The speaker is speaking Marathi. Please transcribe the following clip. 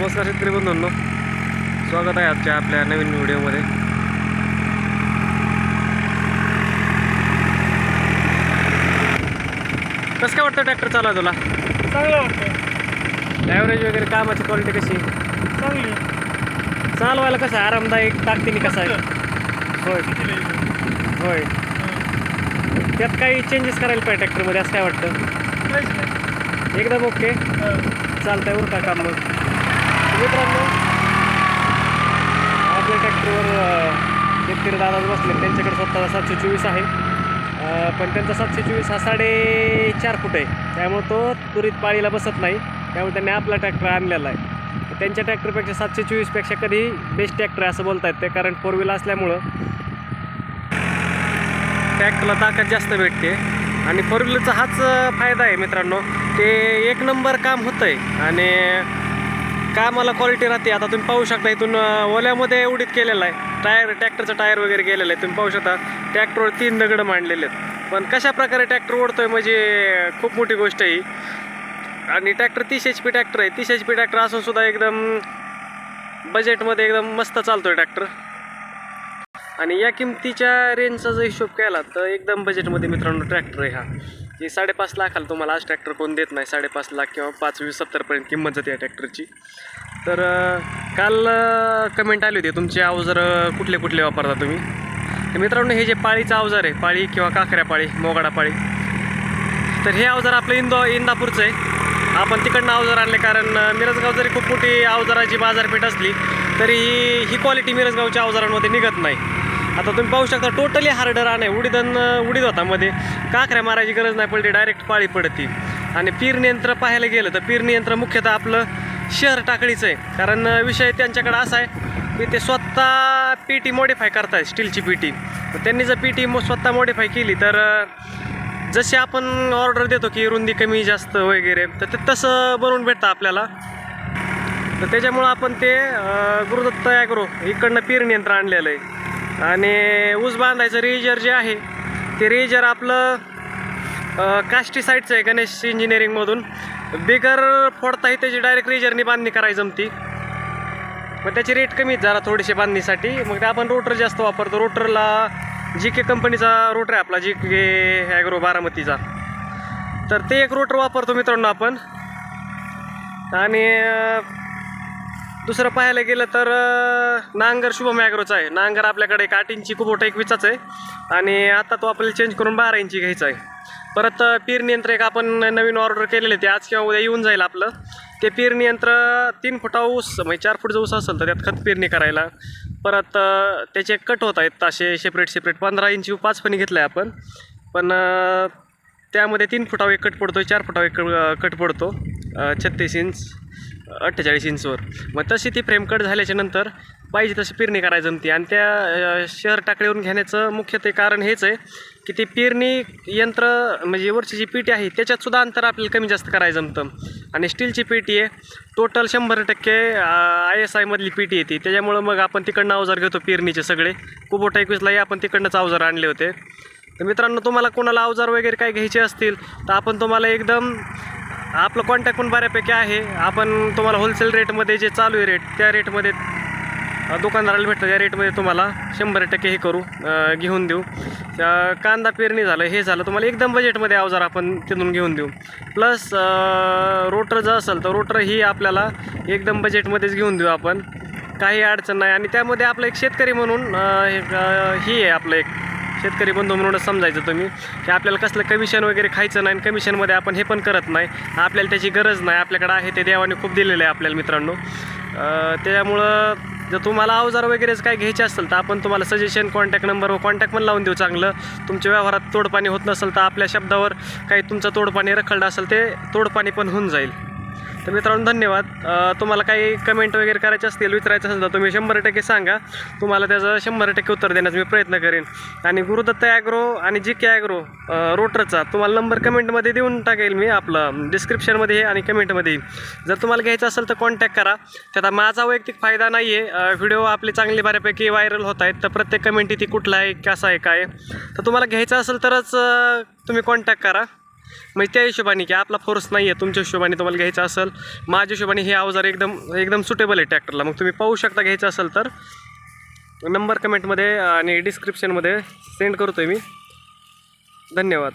नमस्कार शेतकरी बंधूंनो. स्वागत आहे आजच्या आपल्या नवीन व्हिडिओमध्ये. कसं काय वाटतं ट्रॅक्टर चालवा तुला? चांगलं वाटतं ॲव्हरेज वगैरे कामाची क्वालिटी कशी? चांगली चालवायला कसं आहे? आरामदायक ताकदीने कसं आहे? होय? होय. त्यात काही चेंजेस करायला पाहिजे ट्रॅक्टरमध्ये असं काय वाटतं? एकदम ओके हं. चालतंय का काम मग. मित्रांनो आपल्या ट्रॅक्टरवर शेतकरी दादा बसले त्यांच्याकडे स्वतःला सातशे चोवीस आहे. पण त्यांचा सातशे चोवीस हा साडेचार फूट आहे. त्यामुळं तो तुरीत पाळीला बसत नाही. त्यामुळे त्यांनी आपला ट्रॅक्टर आणलेला आहे. त्यांच्या ट्रॅक्टरपेक्षा सातशे चोवीसपेक्षा कधी बेस्ट ट्रॅक्टर आहे असं बोलतायत ते. कारण फोर व्हीलर असल्यामुळं ट्रॅक्टरला ताकद जास्त भेटते. आणि फोर व्हीलरचा हाच फायदा आहे मित्रांनो ते एक नंबर काम होतं आहे आणि कामाला क्वालिटी राहते. आता तुम्ही पाहू शकता इथून ओल्यामध्ये उडीत केलेलं आहे. टायर ट्रॅक्टरचं टायर वगैरे गेलेलं आहे. तुम्ही पाहू शकता ट्रॅक्टरवर तीन दगड मांडलेले आहेत. पण कशा प्रकारे ट्रॅक्टर ओढतोय म्हणजे खूप मोठी गोष्ट आहे आणि ट्रॅक्टर तीस एच पी ट्रॅक्टर आहे. तीस एच पी ट्रॅक्टर असून सुद्धा एकदम बजेटमध्ये एकदम मस्त चालतोय ट्रॅक्टर आणि या किमतीच्या रेंजचा जर हिशोब केला तर एकदम बजेटमध्ये मित्रांनो ट्रॅक्टर आहे हा. की साडेपाच लाखाला तुम्हाला आज ट्रॅक्टर कोण देत नाही. साडेपाच लाख किंवा पाच वीस सत्तरपर्यंत किंमत जाते या ट्रॅक्टरची तर काल कमेंट आली होती. तुमचे अवजार कुठले कुठले वापरता तुम्ही? तर मित्रांनो हे जे पाळीचं अवजार आहे पाळी किंवा काकऱ्या पाळी मोगाडा पाळी तर हे अवजार आपलं इंदो इंदापूरचं आहे. आपण तिकडनं अवजार आणले कारण मिरजगाव जरी खूप मोठी अवजाराची बाजारपेठ असली तरी ही ही क्वालिटी मिरजगावच्या अवजारांमध्ये निघत नाही. आता तुम्ही पाहू शकता टोटली हार्डर आहे. उडीदन उडीद होता मध्ये. काकऱ्या मारायची गरज नाही पडली डायरेक्ट पाळी पडती. आणि पेरणीयंत्र यंत्र पाहायला गेलं तर पेरणी यंत्र मुख्यतः आपलं शहर टाकळीचं आहे. कारण विषय त्यांच्याकडे असा आहे की ते स्वतः पेटी मॉडीफाय करतात स्टीलची पेटी त्यांनी जर पीटी स्वतः मॉडिफाय केली तर जसे जशी आपण ऑर्डर देतो की रुंदी कमी जास्त वगैरे तर ते तसं बनवून भेटतं आपल्याला. तर त्याच्यामुळं आपण ते गुरुदत्त ॲग्रो इकडनं पेरणी यंत्र आणलेलं आहे. आणि ऊस बांधायचं रेजर जे आहे ते रेजर आपलं अं, साईडचं आहे गणेश इंजिनिअरिंगमधून बिगर फोडताही त्याची डायरेक्ट रेजरनी बांधणी करायची जमती. मग त्याची रेट कमीच जरा थोडीशी बांधणीसाठी. मग ते आपण रोटर जास्त वापरतो. रोटरला जी के कंपनीचा रोटर आहे आपला जी के ॲग्रो बारामतीचा. तर ते एक रोटर वापरतो मित्रांनो आपण. आणि दुसरं पाहायला गेलं तर नांगर शुभम ॲग्रोचा आहे. नांगर आपल्याकडे एक आठ इंची कुबोटा एक विचाच आहे. आणि आता तो आपल्याला चेंज करून बारा इंची घ्यायचा आहे. परत अं, पेरणी यंत्र एक आपण नवीन ऑर्डर केलेले ते आज किंवा उद्या येऊन जाईल आपलं. ते पेरणी यंत्र तीन फुटा ऊस म्हणजे चार फूट ऊस असेल तर त्यात खत पेरणी करायला. परत त्याचे कट होत आहेत असे सेपरेट सेपरेट पंधरा इंची पाच फणी घेतलं आहे आपण. पण त्यामध्ये तीन फुटावर एक कट पडतो चार फुटावर एक कट पडतो. छत्तीस इंच अठ्ठेचाळीस इंचवर. मग तशी ती फ्रेम कट झाल्याच्यानंतर पाहिजे तशी पेरणी करायची जमती. आणि त्या शहर टाकळीवरून घेण्याचं मुख्य ते कारण हेच आहे की ती पेरणी यंत्र म्हणजे वरची जी पेटी आहे त्याच्यातसुद्धा अंतर आपल्याला कमी जास्त करायचं जमतं. आणि स्टीलची पेटी आहे टोटल शंभर टक्के आय एस आयमधली पेटी येते. त्याच्यामुळं मग आपण तिकडनं अवजार घेतो पेरणीचे सगळे. कुबोटा एकवीसलाही आपण तिकडनंच अवजार आणले होते. तर मित्रांनो तुम्हाला कोणाला अवजार वगैरे काय घ्यायचे असतील तर आपण तुम्हाला एकदम आपलं कॉन्टॅक्ट पण बऱ्यापैकी आहे. आपण तुम्हाला होलसेल रेटमध्ये जे चालू आहे रेट त्या रेटमध्ये दुकानदाराला भेटतं त्या रेटमध्ये तुम्हाला शंभर टक्के हे करू घेऊन देऊ. कांदा पेरणी झालं हे झालं तुम्हाला एकदम बजेटमध्ये अवजार आपण तिथून घेऊन देऊ. प्लस रोटर जर असेल तर रोटर ही आपल्याला एकदम बजेटमध्येच घेऊन देऊ आपण. काही अडचण नाही. आणि त्यामध्ये आपलं एक शेतकरी म्हणून ही आहे आपलं एक शेतकरी बंधू म्हणूनच समजायचं तुम्ही की आपल्याला कसलं कमिशन वगैरे खायचं नाही आणि कमिशनमध्ये आपण हे पण करत नाही. आपल्याला त्याची गरज नाही. आपल्याकडे आहे ते देवाने खूप दिलेलं आहे आपल्याला मित्रांनो. त्याच्यामुळं जर तुम्हाला अवजार वगैरेच काय घ्यायचे असेल तर आपण तुम्हाला सजेशन कॉन्टॅक्ट नंबर व कॉन्टॅक्ट पण लावून देऊ चांगलं. तुमच्या व्यवहारात तोडपाणी होत नसेल तर आपल्या शब्दावर काही तुमचं तोडपाणी रखडलं असेल ते तोडपाणी पण होऊन जाईल. तर मित्रांनो धन्यवाद. तुम्हाला काही कमेंट वगैरे करायचे असतील विचारायचं असेल तर तुम्ही शंभर टक्के सांगा. तुम्हाला त्याचं शंभर टक्के उत्तर देण्याचा मी प्रयत्न करेन. आणि गुरुदत्त ॲग्रो आणि जी के ॲग्रो रोटरचा तुम्हाला नंबर कमेंटमध्ये देऊन टाकेल मी आपलं डिस्क्रिप्शनमध्ये आणि कमेंटमध्ये जर तुम्हाला घ्यायचं असेल तर कॉन्टॅक्ट करा. त्याचा माझा वैयक्तिक फायदा नाही आहे व्हिडिओ आपले चांगले बऱ्यापैकी व्हायरल होत आहेत. तर प्रत्येक कमेंट ती कुठला आहे कसा आहे काय आहे. तर तुम्हाला घ्यायचं असेल तरच तुम्ही कॉन्टॅक्ट करा. म्हणजे त्या हिशोबाने की आपला फोर्स नाही आहे तुमच्या हिशोबाने तुम्हाला घ्यायचा असेल. माझ्या हिशोबाने हे अवजार एकदम एकदम सुटेबल आहे ट्रॅक्टरला मग तुम्ही पाहू शकता घ्यायचं असेल तर. नंबर कमेंटमध्ये आणि डिस्क्रिप्शनमध्ये सेंड करतो आहे मी. धन्यवाद.